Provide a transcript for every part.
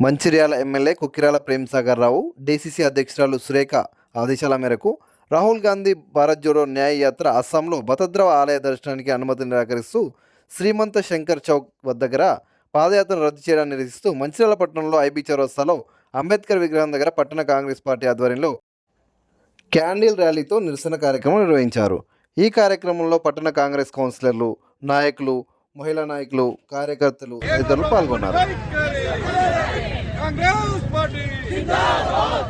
Mancherial MLA Kokkirala Premsagar Rao DCC అధ్యక్షురాలు సురేఖ ఆదేశాల మేరకు రాహుల్ గాంధీ భారత్ జోడో న్యాయ యాత్ర అస్సాంలో భతద్రవ ఆలయ దర్శనానికి అనుమతి నిరాకరిస్తూ శ్రీమంత శంకర్ చౌక్ దగ్గర పాదయాత్ర రద్దు చేయడాన్ని నిరసిస్తూ మంచిర్యాల పట్టణంలో ఐబీ చౌరస్తాలో అంబేద్కర్ విగ్రహం దగ్గర పట్టణ కాంగ్రెస్ పార్టీ ఆధ్వర్యంలో క్యాండిల్ ర్యాలీతో నిరసన కార్యక్రమం నిర్వహించారు. ఈ కార్యక్రమంలో పట్టణ కాంగ్రెస్ కౌన్సిలర్లు నాయకులు మహిళా నాయకులు కార్యకర్తలు తదితరులు పాల్గొన్నారు. కాంగ్రెస్ పార్టీ.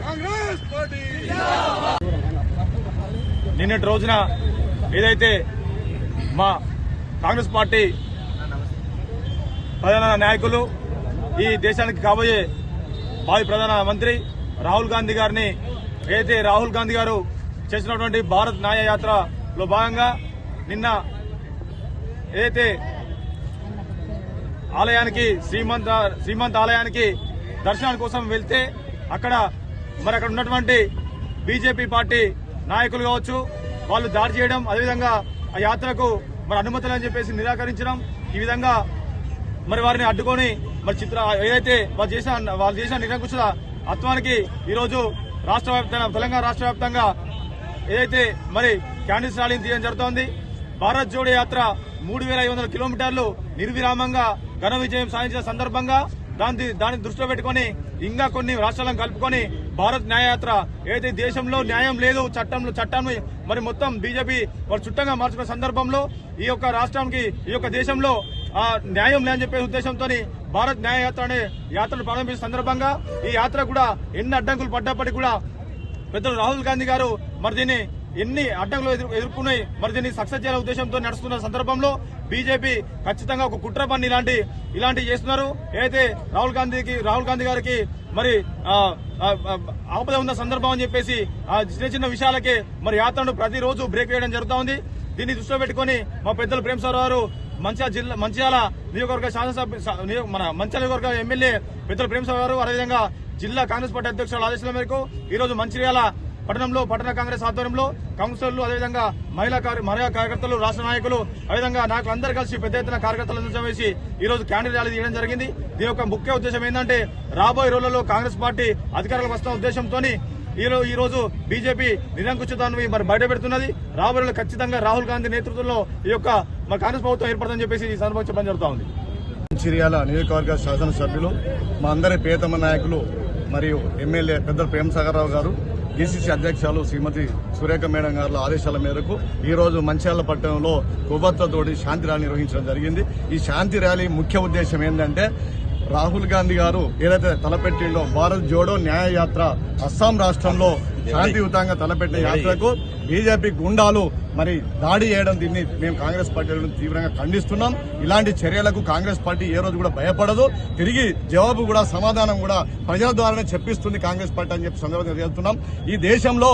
కాంగ్రెస్ పార్టీ. నిన్నటి రోజున ఏదైతే మా కాంగ్రెస్ పార్టీ ప్రధాన నాయకులు ఈ దేశానికి కాబోయే భావి ప్రధాన మంత్రి రాహుల్ గాంధీ గారిని ఏదైతే రాహుల్ గాంధీ గారు చేసినటువంటి భారత్ న్యాయ యాత్రలో భాగంగా నిన్న ఏదైతే ఆలయానికి శ్రీమంత శ్రీమంత్ ఆలయానికి దర్శనాల కోసం వెళ్తే అక్కడ మరి అక్కడ ఉన్నటువంటి బీజేపీ పార్టీ నాయకులు కావచ్చు వాళ్ళు దాడి చేయడం అదేవిధంగా ఆ యాత్రకు మరి అనుమతులు అని చెప్పేసి నిరాకరించడం ఈ విధంగా మరి వారిని అడ్డుకొని మరి చిత్ర ఏదైతే వాళ్ళు చేసిన వాళ్ళు చేసిన నిరంకుశ అత్వానికి ఈరోజు రాష్ట్ర వ్యాప్తంగా తెలంగాణ రాష్ట్ర వ్యాప్తంగా ఏదైతే మరి క్యాండిల్స్ ర్యాలీని తీయడం జరుగుతోంది భారత్ జోడో యాత్ర మూడు వేల ఐదు వందల కిలోమీటర్లు నిర్విరామంగా ఘన విజయం సాధించిన సందర్భంగా దాని దాన్ని దృష్టిలో పెట్టుకొని ఇంకా కొన్ని రాష్ట్రాలను కలుపుకొని భారత్ న్యాయయాత్ర ఏదైతే దేశంలో న్యాయం లేదు చట్టంలో చట్టాన్ని మరి మొత్తం బీజేపీ వారు చుట్టంగా మార్చుకున్న సందర్భంలో ఈ యొక్క రాష్ట్రానికి ఈ యొక్క దేశంలో ఆ న్యాయం లేని చెప్పే ఉద్దేశంతో భారత్ న్యాయయాత్ర అనే యాత్రను ప్రారంభించిన సందర్భంగా ఈ యాత్ర కూడా ఎన్ని అడ్డంకులు పడ్డప్పటికీ కూడా పెద్దలు రాహుల్ గాంధీ గారు మరి దీన్ని ఎన్ని అడ్డంకులు ఎదురు ఎదుర్కొన్నాయి? మరి దీన్ని సక్సెస్ చేయాలనే ఉద్దేశంతో నడుస్తున్న సందర్భంలో బీజేపీ ఖచ్చితంగా ఒక కుట్ర పని ఇలాంటి ఇలాంటివి చేస్తున్నారు. ఏదైతే రాహుల్ గాంధీకి రాహుల్ గాంధీ గారికి మరి ఆపద ఉన్న సందర్భం అని చెప్పేసి ఆ చిన్న చిన్న విషయాలకే మరి యాత్రను ప్రతిరోజు బ్రేక్ వేయడం జరుగుతూ ఉంది. దీన్ని దృష్టిలో పెట్టుకుని మా పెద్దలు సార్ గారు మంచిర్యాల జిల్లా మంచిర్యాల నియోజకవర్గ శాసనసభ మన మంచిర్యాల నియోజకవర్గ ఎమ్మెల్యే పెద్దలు ప్రేమసారావు గారు అదేవిధంగా జిల్లా కాంగ్రెస్ పార్టీ అధ్యక్షుల ఆదేశాల మేరకు ఈ రోజు మంచిర్యాల పట్టణంలో పట్టణ కాంగ్రెస్ ఆధ్వర్యంలో కౌన్సిలర్లు అదేవిధంగా మహిళా కార్య- మహిళా కార్యకర్తలు రాష్ట్ర నాయకులు అదేవిధంగా నాయకులు అందరూ కలిసి పెద్ద ఎత్తున కార్యకర్తలను వేసి ఈ రోజు క్యాండిడేట్ ర్యాలీ తీయడం జరిగింది. దీని యొక్క ముఖ్య ఉద్దేశం ఏంటంటే రాబోయే రోజులలో కాంగ్రెస్ పార్టీ అధికారులకు వస్తున్న ఉద్దేశంతో ఈ రోజు ఈ రోజు బీజేపీ నిరంకుశతాన్ని మరి బయట పెడుతున్నది. రాబోయే ఖచ్చితంగా రాహుల్ గాంధీ నేతృత్వంలో ఈ యొక్క మరి కాంగ్రెస్ ప్రభుత్వం ఏర్పడదని చెప్పేసి ఈ సందర్భంగా చెప్పడం జరుగుతా ఉంది. మంచిర్యాల నియోజకవర్గ శాసనసభ్యులు మా అందరి ప్రియతమ నాయకులు మరియు ఎమ్మెల్యే పెద్ద ప్రేమసాగరరావు గారు డిసిసి అధ్యక్షులు శ్రీమతి సురేఖ మేడం గారి ఆదేశాల మేరకు ఈ రోజు మంచిర్యాల పట్టణంలో కొవ్వొత్తుతోటి శాంతి ర్యాలీ నిర్వహించడం జరిగింది. ఈ శాంతి ర్యాలీ ముఖ్య ఉద్దేశం ఏంటంటే రాహుల్ గాంధీ గారు ఏదైతే తలపెట్టిండో భారత్ జోడో న్యాయ యాత్ర అస్సాం రాష్ట్రంలో శాంతియుతంగా తలపెట్టిన యాత్రకు బీజేపీ గుండాలు మరి దాడి చేయడం దీన్ని మేము కాంగ్రెస్ పార్టీ తీవ్రంగా ఖండిస్తున్నాం. ఇలాంటి చర్యలకు కాంగ్రెస్ పార్టీ ఏ రోజు కూడా భయపడదు. తిరిగి జవాబు కూడా సమాధానం కూడా ప్రజల ద్వారానే చెప్పిస్తుంది కాంగ్రెస్ పార్టీ అని చెప్పి సందర్భంగా తెలుస్తున్నాం ఈ దేశంలో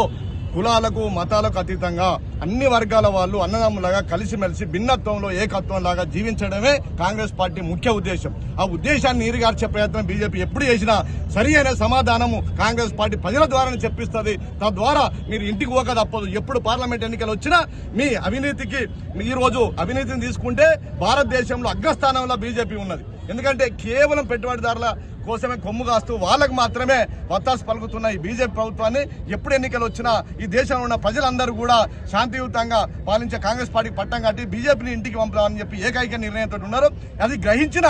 కులాలకు మతాలకు అతీతంగా అన్ని వర్గాల వాళ్ళు అన్నదమ్ములాగా కలిసిమెలిసి భిన్నత్వంలో ఏకత్వం లాగా జీవించడమే కాంగ్రెస్ పార్టీ ముఖ్య ఉద్దేశం. ఆ ఉద్దేశాన్ని నీరుగార్చే ప్రయత్నం బీజేపీ ఎప్పుడు చేసినా సరి అయిన సమాధానము కాంగ్రెస్ పార్టీ ప్రజల ద్వారానే చెప్పిస్తుంది. తద్వారా మీరు ఇంటికి పోక తప్పదు. ఎప్పుడు పార్లమెంట్ ఎన్నికలు వచ్చినా మీ అవినీతికి ఈ రోజు అవినీతిని తీసుకుంటే భారతదేశంలో అగ్రస్థానంలో బీజేపీ ఉన్నది. ఎందుకంటే కేవలం పెట్టుబడిదారుల కోసమే కొమ్ము కాస్తూ వాళ్ళకు మాత్రమే వత్తాసు పలుకుతున్న ఈ బీజేపీ ప్రభుత్వాన్ని ఎప్పుడు ఎన్నికలు వచ్చినా ఈ దేశంలో ఉన్న ప్రజలందరూ కూడా శాంతి శాంతియుతంగా పాలించే కాంగ్రెస్ పార్టీకి పట్టం కట్టి బీజేపీని ఇంటికి పంపాలని చెప్పి ఏకైక నిర్ణయంతో ఉన్నారు. అది గ్రహించిన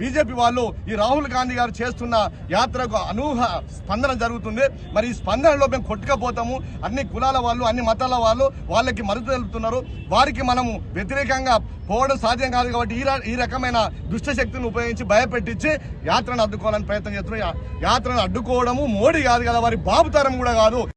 బీజేపీ వాళ్ళు ఈ రాహుల్ గాంధీ గారు చేస్తున్న యాత్రకు అనూహ స్పందన జరుగుతుంది. మరి ఈ స్పందనలో మేము కొట్టుకపోతాము. అన్ని కులాల వాళ్ళు అన్ని మతాల వాళ్ళు వాళ్ళకి మద్దతు తెలుపుతున్నారు. వారికి మనము వ్యతిరేకంగా పోవడం సాధ్యం కాదు కాబట్టి ఈ ఈ రకమైన దుష్ట శక్తిని ఉపయోగించి భయపెట్టించి యాత్రను అడ్డుకోవాలని ప్రయత్నం చేస్తున్నారు. యాత్రను అడ్డుకోవడము మోడీ కాదు కదా వారి బాబుతరం కూడా కాదు.